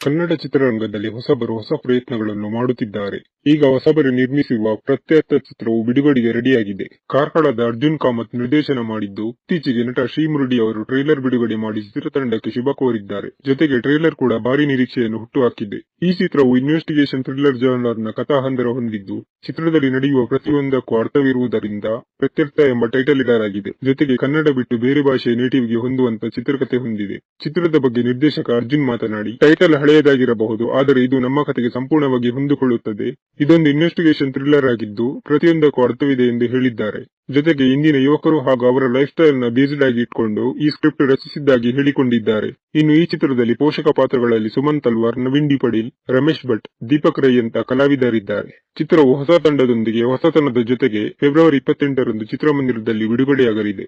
ಕನ್ನಡ ಚಿತ್ರರಂಗದಲ್ಲಿ ಹೊಸಬರು ಹೊಸ ಪ್ರಯತ್ನಗಳನ್ನು ಮಾಡುತ್ತಿದ್ದಾರೆ. ಈಗ ಹೊಸಬರು ನಿರ್ಮಿಸಿರುವ ಪ್ರತ್ಯರ್ಥ ಚಿತ್ರವು ಬಿಡುಗಡೆಗೆ ರೆಡಿಯಾಗಿದೆ. ಕಾರ್ಕಳದ ಅರ್ಜುನ್ ಕಾಮತ್ ನಿರ್ದೇಶನ ಮಾಡಿದ್ದು, ಇತ್ತೀಚೆಗೆ ನಟ ಶ್ರೀಮುರುಡಿ ಅವರು ಟ್ರೈಲರ್ ಬಿಡುಗಡೆ ಮಾಡಿ ಚಿತ್ರತಂಡಕ್ಕೆ ಶುಭ ಕೋರಿದ್ದಾರೆ. ಜೊತೆಗೆ ಟ್ರೈಲರ್ ಕೂಡ ಭಾರಿ ನಿರೀಕ್ಷೆಯನ್ನು ಹುಟ್ಟುಹಾಕಿದೆ. ಈ ಚಿತ್ರವು ಇನ್ವೆಸ್ಟಿಗೇಷನ್ ಥ್ರಿಲ್ಲರ್ ಜಾನರ್ನ ಕಥಾಹಂದರ ಹೊಂದಿದ್ದು, ಚಿತ್ರದಲ್ಲಿ ನಡೆಯುವ ಪ್ರತಿಯೊಂದಕ್ಕೂ ಅರ್ಥವಿರುವುದರಿಂದ ಪ್ರತ್ಯರ್ಥ ಎಂಬ ಟೈಟಲ್ ಇದಾರಾಗಿದೆ ಜೊತೆಗೆ ಕನ್ನಡ ಬಿಟ್ಟು ಬೇರೆ ಭಾಷೆಯ ನೇಟಿವ್ಗೆ ಹೊಂದುವಂತ ಚಿತ್ರಕಥೆ ಹೊಂದಿದೆ. ಚಿತ್ರದ ಬಗ್ಗೆ ನಿರ್ದೇಶಕ ಅರ್ಜುನ್ ಮಾತನಾಡಿ, ಟೈಟಲ್ ಹಳೆಯದಾಗಿರಬಹುದು ಆದರೆ ಇದು ನಮ್ಮ ಕಥೆಗೆ ಸಂಪೂರ್ಣವಾಗಿ ಹೊಂದಿಕೊಳ್ಳುತ್ತದೆ. ಇದೊಂದು ಇನ್ವೆಸ್ಟಿಗೇಷನ್ ಥ್ರಿಲ್ಲರ್ ಆಗಿದ್ದು, ಪ್ರತಿಯೊಂದಕ್ಕೂ ಅರ್ಥವಿದೆ ಎಂದು ಹೇಳಿದ್ದಾರೆ. ಜೊತೆಗೆ ಇಂದಿನ ಯುವಕರು ಹಾಗೂ ಅವರ ಲೈಫ್ ಸ್ಟೈಲ್ನ ಬೇಸ್ಡ್ ಆಗಿ ಇಟ್ಕೊಂಡು ಈ ಸ್ಕ್ರಿಪ್ಟ್ ರಚಿಸಿದ್ದಾಗಿ ಹೇಳಿಕೊಂಡಿದ್ದಾರೆ. ಇನ್ನು ಈ ಚಿತ್ರದಲ್ಲಿ ಪೋಷಕ ಪಾತ್ರಗಳಲ್ಲಿ ಸುಮನ್ ತಲ್ವಾರ್, ನವೀನ್ ಡಿ ಪಡೀಲ್, ರಮೇಶ್ ಭಟ್, ದೀಪಕ್ ರೈ ಅಂತ ಕಲಾವಿದರಿದ್ದಾರೆ. ಚಿತ್ರವು ಹೊಸ ತಂಡದೊಂದಿಗೆ ಹೊಸತನದ ಜೊತೆಗೆ ಫೆಬ್ರವರಿ ಇಪ್ಪತ್ತೆಂಟರಂದು ಚಿತ್ರಮಂದಿರದಲ್ಲಿ ಬಿಡುಗಡೆಯಾಗಲಿದೆ.